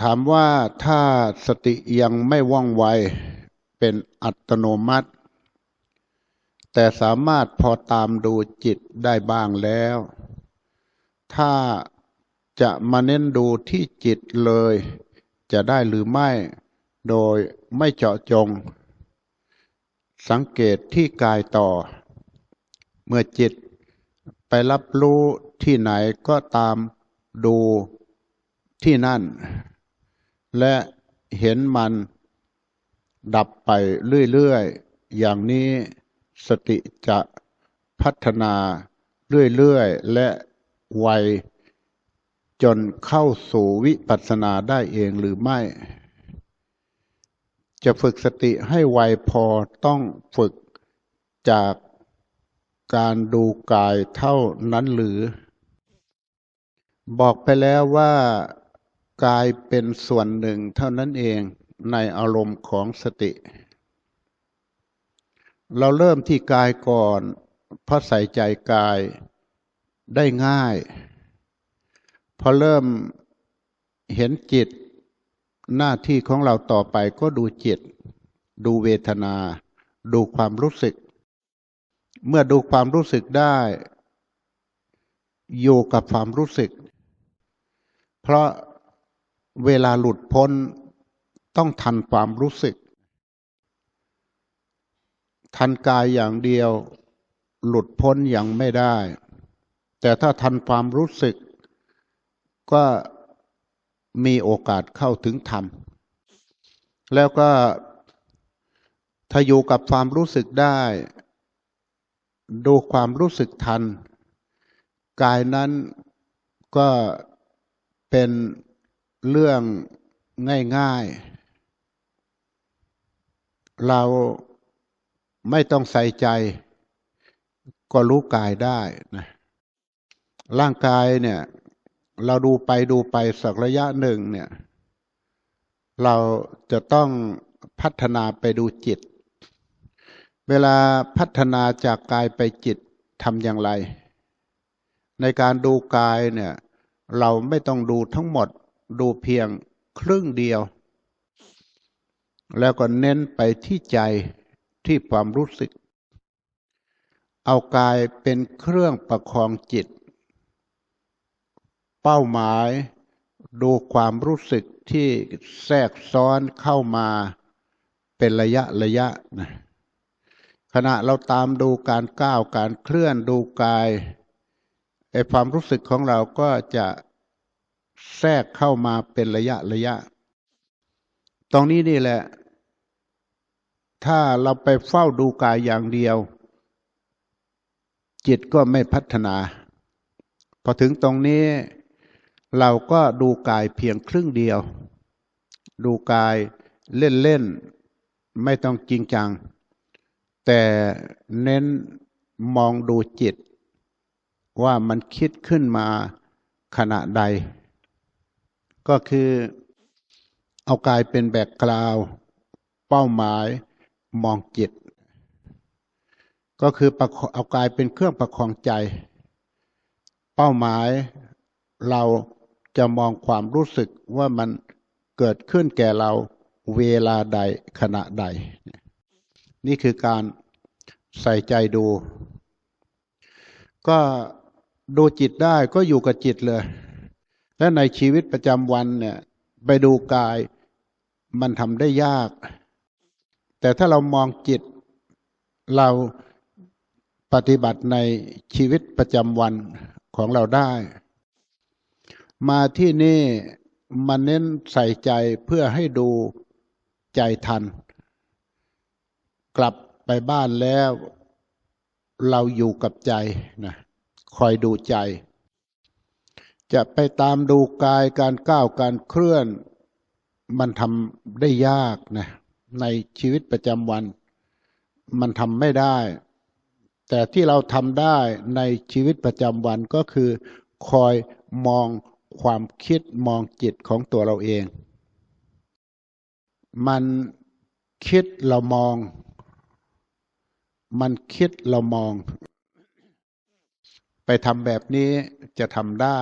ถามว่าถ้าสติยังไม่ว่องไวเป็นอัตโนมัติ แต่สามารถพอตามดูจิตได้บ้างแล้ว ถ้าจะมาเน้นดูที่จิตเลย จะได้หรือไม่โดยไม่เจาะจง สังเกตที่กายต่อ เมื่อจิตไปรับรู้ที่ไหนก็ตามดูที่นั่น และเห็นมันดับไปเรื่อยๆ อย่างนี้สติจะพัฒนาเรื่อยๆ และไวจนเข้าสู่วิปัสสนาได้เองหรือไม่ จะฝึกสติให้ไวพอต้องฝึกจากการดูกายเท่านั้นหรือ บอกไปแล้วว่า กายเป็นส่วนหนึ่งเท่านั้นเองในอารมณ์ของสติ เราเริ่มที่กายก่อนเพราะใส่ใจกายได้ง่าย พอเริ่มเห็นจิตหน้าที่ของเราต่อไปก็ดูจิต ดูเวทนา ดูความรู้สึก เมื่อดูความรู้สึกได้อยู่กับความรู้สึก เพราะ เวลาหลุดพ้นต้องทันความรู้สึก ทันกายอย่างเดียวหลุดพ้นยังไม่ได้ แต่ถ้าทันความรู้สึก ก็มีโอกาสเข้าถึงธรรม แล้วก็ถ้าอยู่กับความรู้สึกได้ ดูความรู้สึกทัน กายนั้นก็เป็น เรื่องง่ายๆ เราไม่ต้องใส่ใจ ก็รู้กายได้นะร่างกายเนี่ย เราดูไปดูไปสักระยะหนึ่งเนี่ย เราจะต้องพัฒนาไปดูจิต เวลาพัฒนาจากกายไปจิตทำอย่างไร ในการดูกายเนี่ย เราไม่ต้องดูทั้งหมด ดูเพียงครึ่งเดียว แล้วก็เน้นไปที่ใจที่ความรู้สึก เอากายเป็นเครื่องประคองจิต เป้าหมายดูความรู้สึกที่แทรกซ้อนเข้ามาเป็นระยะระยะนะขณะเราตามดูการก้าวการเคลื่อนดูกายไอความรู้สึกของเราก็จะ แทรกเข้ามาเป็นระยะระยะ ตรงนี้นี่แหละ ถ้าเราไปเฝ้าดูกายอย่างเดียว จิตก็ไม่พัฒนา พอถึงตรงนี้ เราก็ดูกายเพียงครึ่งเดียว ดูกายเล่นๆไม่ต้องจริงจัง แต่เน้นมองดูจิต ว่ามันคิดขึ้นมาขณะใด ก็คือเอากายเป็นแบกกราว เป้าหมายมองจิต ก็คือเอากายเป็นเครื่องประคองใจ เป้าหมายเราจะมองความรู้สึกว่ามันเกิดขึ้นแก่เราเวลาใดขณะใด นี่คือการใส่ใจดู ก็ดูจิตได้ก็อยู่กับจิตเลย และในชีวิตประจำวันเนี่ย ไปดูกายมันทำได้ยาก แต่ถ้าเรามองจิต เราปฏิบัติในชีวิตประจำวันของเราได้ มาที่นี่มาเน้นใส่ใจเพื่อให้ดูใจทัน กลับไปบ้านแล้ว เราอยู่กับใจนะคอยดูใจ จะไปตามดูกายการก้าวการเคลื่อน มันทำได้ยากนะในชีวิตประจำวัน มันทำไม่ได้ แต่ที่เราทำได้ในชีวิตประจำวันก็คือ คอยมองความคิดมองจิตของตัวเราเอง มันคิดเรามอง มันคิดเรามอง ไปทำแบบนี้จะทำได้